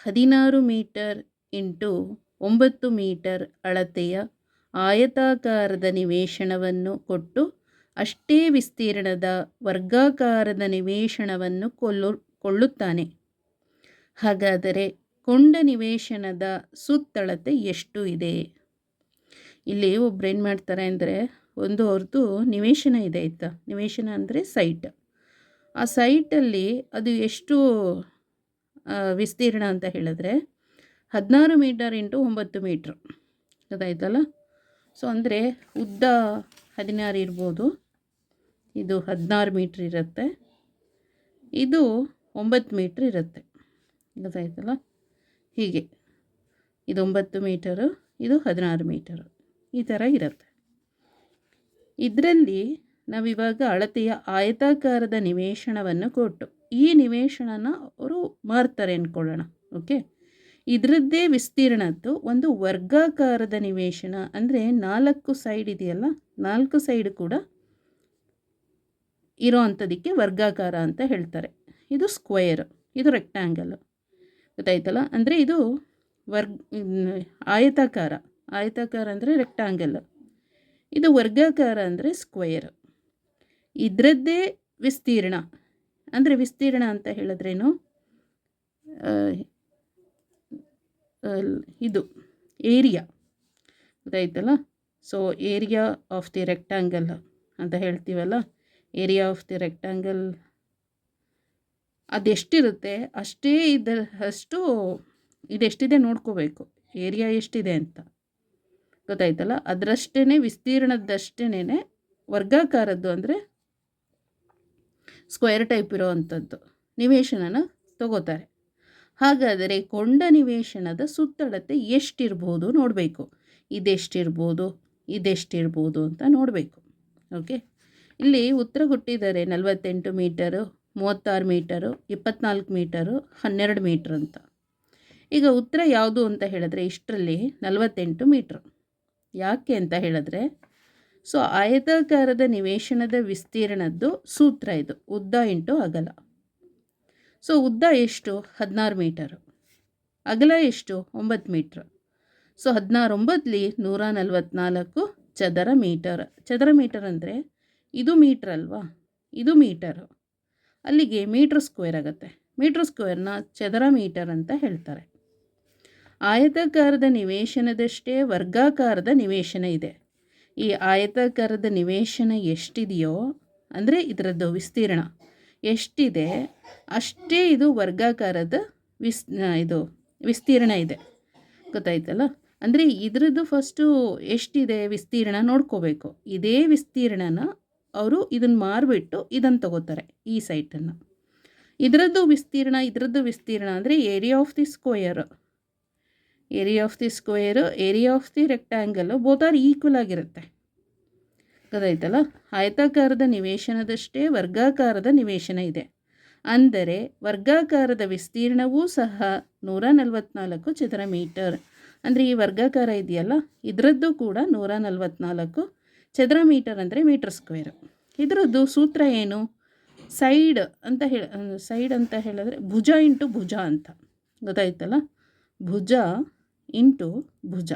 ಹದಿನಾರು metre into ಒಂಬತ್ತು metre ಅಳತೆಯ ಆಯತಾಕಾರದ ನಿವೇಶನವನ್ನು ಕೊಟ್ಟು, ಅಷ್ಟೇ ವಿಸ್ತೀರ್ಣದ ವರ್ಗಾಕಾರದ ನಿವೇಶನವನ್ನು ಕೊಲ್ಲು ಕೊಳ್ಳುತ್ತಾನೆ ಹಾಗಾದರೆ ಕೊಂಡ ನಿವೇಶನದ ಸುತ್ತಳತೆ ಎಷ್ಟು ಇದೆ? ಇಲ್ಲಿ ಒಬ್ರು ಏನು ಮಾಡ್ತಾರೆ ಅಂದರೆ, ಒಂದು ಅವ್ರದ್ದು ನಿವೇಶನ ಇದೆ ಆಯಿತಾ? ನಿವೇಶನ ಅಂದರೆ ಸೈಟ್. ಆ ಸೈಟಲ್ಲಿ ಅದು ಎಷ್ಟು ವಿಸ್ತೀರ್ಣ ಅಂತ ಹೇಳಿದ್ರೆ ಹದಿನಾರು ಮೀಟರ್ ಇಂಟು ಒಂಬತ್ತು ಮೀಟ್ರ್. ಅದಾಯ್ತಲ್ಲ ಸೊ ಅಂದರೆ ಉದ್ದ ಹದಿನಾರು ಇರ್ಬೋದು. ಇದು ಹದಿನಾರು ಮೀಟ್ರ್ ಇರುತ್ತೆ. ಇದು ಒಂಬತ್ತು ಮೀಟ್ರ್ ಇರುತ್ತೆ. ಗೊತ್ತಾಯ್ತಲ್ಲ? ಹೀಗೆ. ಇದು ಒಂಬತ್ತು ಮೀಟರು, ಇದು ಹದಿನಾರು ಮೀಟರು. ಈ ಥರ ಇರುತ್ತೆ. ಇದರಲ್ಲಿ ನಾವಿವಾಗ ಅಳತೆಯ ಆಯತಾಕಾರದ ನಿವೇಶನವನ್ನು ಕೊಟ್ಟು ಈ ನಿವೇಶನನ ಅವರು ಮಾರ್ತಾರೆ ಅಂದ್ಕೊಳ್ಳೋಣ ಓಕೆ? ಇದರದ್ದೇ ವಿಸ್ತೀರ್ಣದ್ದು ಒಂದು ವರ್ಗಾಕಾರದ ನಿವೇಶನ, ಅಂದರೆ ನಾಲ್ಕು ಸೈಡ್ ಇದೆಯಲ್ಲ, ನಾಲ್ಕು ಸೈಡ್ ಕೂಡ ಇರೋ ಅಂಥದಕ್ಕೆ ವರ್ಗಾಕಾರ ಅಂತ ಹೇಳ್ತಾರೆ. ಇದು ಸ್ಕ್ವಯರ್ ಇದು ರೆಕ್ಟ್ಯಾಂಗಲ್ ಗೊತ್ತಾಯ್ತಲ್ಲ? ಅಂದರೆ ಇದು ವರ್ಗ ಆಯತಾಕಾರ ಆಯತಾಕಾರ ಅಂದರೆ ರೆಕ್ಟ್ಯಾಂಗಲ್ ಇದು ವರ್ಗಾಕಾರ ಅಂದರೆ ಸ್ಕ್ವಯರ್ ಇದರದ್ದೇ ವಿಸ್ತೀರ್ಣ. ಅಂದರೆ ವಿಸ್ತೀರ್ಣ ಅಂತ ಹೇಳಿದ್ರೇನು? ಇದು, ಏರಿಯಾ. ಗೊತ್ತಾಯ್ತಲ್ಲ? So area of the rectangle ಅಂತ ಹೇಳ್ತೀವಲ್ಲ? ಏರಿಯಾ ಆಫ್ ದಿ ರೆಕ್ಟ್ಯಾಂಗಲ್ ಅದೆಷ್ಟಿರುತ್ತೆ? ಅಷ್ಟೇ ಇದರ ಅಷ್ಟು ಇದೆಷ್ಟಿದೆ ನೋಡ್ಕೋಬೇಕು. ಏರಿಯಾ ಎಷ್ಟಿದೆ ಅಂತ. ಗೊತ್ತಾಯ್ತಲ್ಲ? ಅದರಷ್ಟೇ ವಿಸ್ತೀರ್ಣದಷ್ಟೇ ವರ್ಗಾಕಾರದ್ದು ಅಂದರೆ ಸ್ಕ್ವೇರ್ ಟೈಪ್ ಇರೋ ಅಂಥದ್ದು ನಿವೇಶನನ ತಗೋತಾರೆ. ಹಾಗಾದರೆ ಕೊಂಡ ನಿವೇಶನದ ಸುತ್ತಳತೆ ಎಷ್ಟಿರ್ಬೋದು ನೋಡಬೇಕು. ಇದೆಷ್ಟಿರ್ಬೋದು ಇದೆಷ್ಟಿರ್ಬೋದು ಅಂತ ನೋಡಬೇಕು. ಓಕೆ? ಇಲ್ಲಿ ಉತ್ತರ ಕೊಟ್ಟಿದ್ದಾರೆ ನಲವತ್ತೆಂಟು ಮೀಟರು, ಮೂವತ್ತಾರು ಮೀಟರು, ಇಪ್ಪತ್ನಾಲ್ಕು ಮೀಟರು, ಹನ್ನೆರಡು ಮೀಟ್ರ್ ಅಂತ. ಈಗ ಉತ್ತರ ಯಾವುದು ಅಂತ ಹೇಳಿದ್ರೆ ಇಷ್ಟರಲ್ಲಿ ನಲವತ್ತೆಂಟು ಮೀಟ್ರ್. ಯಾಕೆ ಅಂತ ಹೇಳಿದ್ರೆ ಸೊ ಆಯತಾಕಾರದ ನಿವೇಶನದ ವಿಸ್ತೀರ್ಣದ್ದು ಸೂತ್ರ ಇದು. ಉದ್ದ ಇಂಟು ಅಗಲ. ಸೊ ಉದ್ದ ಎಷ್ಟು? ಹದಿನಾರು ಮೀಟರು. ಅಗಲ ಎಷ್ಟು? ಒಂಬತ್ತು ಮೀಟ್ರ್. ಸೊ ಹದಿನಾರು ಒಂಬತ್ತಲಿ ನೂರ ನಲವತ್ತ್ನಾಲ್ಕು ಚದರ ಮೀಟರ್. ಚದರ ಮೀಟರ್ ಅಂದರೆ ಇದು ಮೀಟ್ರ್ ಅಲ್ವಾ? ಇದು ಮೀಟರು. ಅಲ್ಲಿಗೆ ಮೀಟ್ರ್ ಸ್ಕ್ವೇರ್ ಆಗುತ್ತೆ. ಮೀಟ್ರ್ ಸ್ಕ್ವೇರ್ನ ಚದರ ಮೀಟರ್ ಅಂತ ಹೇಳ್ತಾರೆ. ಆಯತಾಕಾರದ ನಿವೇಶನದಷ್ಟೇ ವರ್ಗಾಕಾರದ ನಿವೇಶನ ಇದೆ. ಈ ಆಯತಾಕಾರದ ನಿವೇಶನ ಎಷ್ಟಿದೆಯೋ, ಅಂದರೆ ಇದರದ್ದು ವಿಸ್ತೀರ್ಣ ಎಷ್ಟಿದೆ, ಅಷ್ಟೇ ಇದು ವರ್ಗಾಕಾರದ ವಿಸ್ ಇದು ವಿಸ್ತೀರ್ಣ ಇದೆ. ಗೊತ್ತಾಯ್ತಲ್ಲ? ಅಂದರೆ ಇದರದ್ದು ಫಸ್ಟು ಎಷ್ಟಿದೆ ವಿಸ್ತೀರ್ಣ ನೋಡ್ಕೋಬೇಕು. ಇದೇ ವಿಸ್ತೀರ್ಣನ ಅವರು ಇದನ್ನು ಮಾರಿಬಿಟ್ಟು ಇದನ್ನು ತಗೋತಾರೆ ಈ ಸೈಟನ್ನು ಇದರದ್ದು ವಿಸ್ತೀರ್ಣ ಇದರದ್ದು ವಿಸ್ತೀರ್ಣ ಅಂದರೆ area of the square area of the square area of the rectangle both are equal ಆಗಿರುತ್ತೆ. ಗೊತ್ತಾಯ್ತಲ್ಲ? ಆಯತಾಕಾರದ ನಿವೇಶನದಷ್ಟೇ ವರ್ಗಾಕಾರದ ನಿವೇಶನ ಇದೆ. ಅಂದರೆ ವರ್ಗಾಕಾರದ ವಿಸ್ತೀರ್ಣವೂ ಸಹ ನೂರ ನಲವತ್ತ್ನಾಲ್ಕು ಚದರ ಮೀಟರ್. ಅಂದರೆ ಈ ವರ್ಗಾಕಾರ ಇದೆಯಲ್ಲ? ಇದರದ್ದು ಕೂಡ ನೂರ ನಲವತ್ತ್ನಾಲ್ಕು ಚದರ ಮೀಟರ್ ಅಂದರೆ ಮೀಟರ್ ಸ್ಕ್ವೇರ್. ಇದರದ್ದು ಸೂತ್ರ ಏನು? ಸೈಡ್ ಅಂತ ಹೇಳ ಸೈಡ್ ಅಂತ ಹೇಳಿದ್ರೆ ಭುಜ ಇಂಟು ಭುಜ ಅಂತ. ಗೊತ್ತಾಯ್ತಲ್ಲ? ಭುಜ ಇಂಟು ಭುಜ.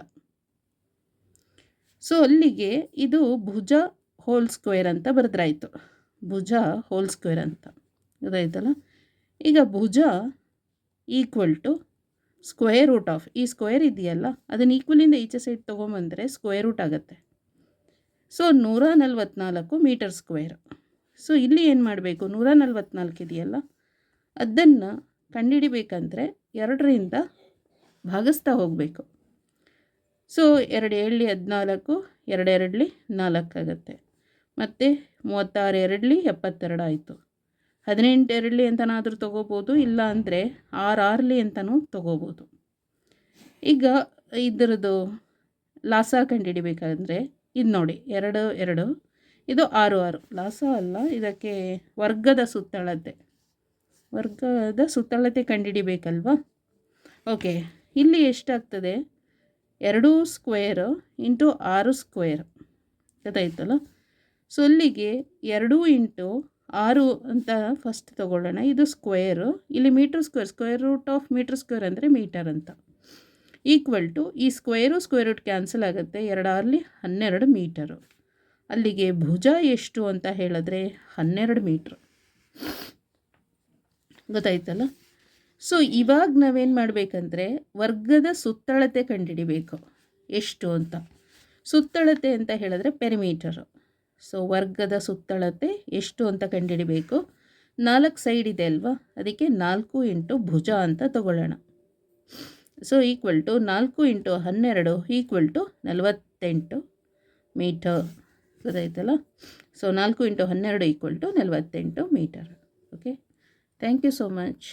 ಸೊ ಅಲ್ಲಿಗೆ ಇದು ಭುಜ ಹೋಲ್ ಸ್ಕ್ವೇರ್ ಅಂತ ಬರೆದ್ರಾಯಿತು. ಭುಜ ಹೋಲ್ ಸ್ಕ್ವೇರ್ ಅಂತ. ಇದಾಯ್ತಲ್ಲ ಈಗ ಭುಜ equal to square root of ಈ ಸ್ಕ್ವೇರ್ ಇದೆಯಲ್ಲ, ಅದನ್ನು ಈಕ್ವಲಿಂದ ಈಚೆ ಸೈಡ್ ತೊಗೊಂಬಂದರೆ ಸ್ಕ್ವೇರ್ ರೂಟ್ ಆಗುತ್ತೆ. ಸೊ ನೂರ ನಲ್ವತ್ನಾಲ್ಕು ಮೀಟರ್ ಸ್ಕ್ವೇರ್ ಸೊ ಇಲ್ಲಿ ಏನು ಮಾಡಬೇಕು? ನೂರ ನಲ್ವತ್ನಾಲ್ಕು ಇದೆಯಲ್ಲ? ಅದನ್ನು ಕಂಡುಹಿಡಿಬೇಕಂದ್ರೆ ಎರಡರಿಂದ ಭಾಗಿಸ್ತಾ ಹೋಗಬೇಕು. ಸೊ, ಎರಡು ಏಳಲಿ ಹದಿನಾಲ್ಕು, ಎರಡು ಎರಡಲಿ ನಾಲ್ಕಾಗತ್ತೆ ಮತ್ತು ಮೂವತ್ತಾರು ಎರಡಲಿ ಎಪ್ಪತ್ತೆರಡು ಆಯಿತು. ಹದಿನೆಂಟು ಎರಡಲಿ ಅಂತನಾದರೂ ತೊಗೋಬೋದು, ಇಲ್ಲ ಅಂದರೆ ಆರು ಆರಲಿ ಅಂತಲೂ ತೊಗೋಬೋದು. ಈಗ ಇದರದ್ದು ಲಾಸ ಕಂಡುಹಿಡಿಬೇಕಂದ್ರೆ, ಇದು ನೋಡಿ, ಎರಡು ಎರಡು, ಇದು ಆರು ಆರು. ಲಾಸ ಅಲ್ಲ, ಇದಕ್ಕೆ ವರ್ಗದ ಸುತ್ತಳತೆ. ವರ್ಗದ ಸುತ್ತಳತೆ ಕಂಡುಹಿಡಿಬೇಕಲ್ವಾ? ಓಕೆ. ಇಲ್ಲಿ ಎಷ್ಟಾಗ್ತದೆ? ಎರಡು ಸ್ಕ್ವೇರ್ ಇಂಟು ಆರು ಸ್ಕ್ವೇರ್. ಗೊತ್ತಾಯ್ತಲ್ಲ? ಸೊ ಅಲ್ಲಿಗೆ ಎರಡು ಇಂಟು ಆರು ಅಂತ ಫಸ್ಟ್ ತಗೊಳ್ಳೋಣ. ಇದು ಸ್ಕ್ವೇರು. ಇಲ್ಲಿ metre square square root of metre square ಅಂದರೆ ಮೀಟರ್ ಅಂತ. ಈಕ್ವಲ್ ಟು ಈ ಸ್ಕ್ವೇರು, ಸ್ಕ್ವೇರ್ ರೂಟ್ ಕ್ಯಾನ್ಸಲ್ ಆಗುತ್ತೆ ಎರಡಾರಲ್ಲಿ ಹನ್ನೆರಡು ಮೀಟರು. ಅಲ್ಲಿಗೆ ಭುಜ ಎಷ್ಟು ಅಂತ ಹೇಳಿದ್ರೆ ಹನ್ನೆರಡು ಮೀಟ್ರ್. ಗೊತ್ತಾಯ್ತಲ್ಲ? ಸೊ ಇವಾಗ ನಾವೇನು ಮಾಡಬೇಕಂದ್ರೆ ವರ್ಗದ ಸುತ್ತಳತೆ ಕಂಡುಹಿಡಿಬೇಕು ಎಷ್ಟು ಅಂತ. ಸುತ್ತಳತೆ ಅಂತ ಹೇಳಿದ್ರೆ ಪೆರಿಮೀಟರು ಸೊ ವರ್ಗದ ಸುತ್ತಳತೆ ಎಷ್ಟು ಅಂತ ಕಂಡುಹಿಡಿಬೇಕು ನಾಲ್ಕು ಸೈಡ್ ಇದೆ ಅಲ್ವಾ? ಅದಕ್ಕೆ ನಾಲ್ಕು ಇಂಟು ಭುಜ ಅಂತ ತಗೊಳ್ಳೋಣ. ಸೊ ಈಕ್ವಲ್ ಟು ನಾಲ್ಕು ಇಂಟು ಹನ್ನೆರಡು ಈಕ್ವಲ್ ಟು ನಲವತ್ತೆಂಟು ಮೀಟರ್ ಗೊತ್ತಾಯ್ತಲ್ಲ? ಸೊ ನಾಲ್ಕು ಇಂಟು ಹನ್ನೆರಡು ಈಕ್ವಲ್ ಟು ನಲವತ್ತೆಂಟು metre okay thank you so much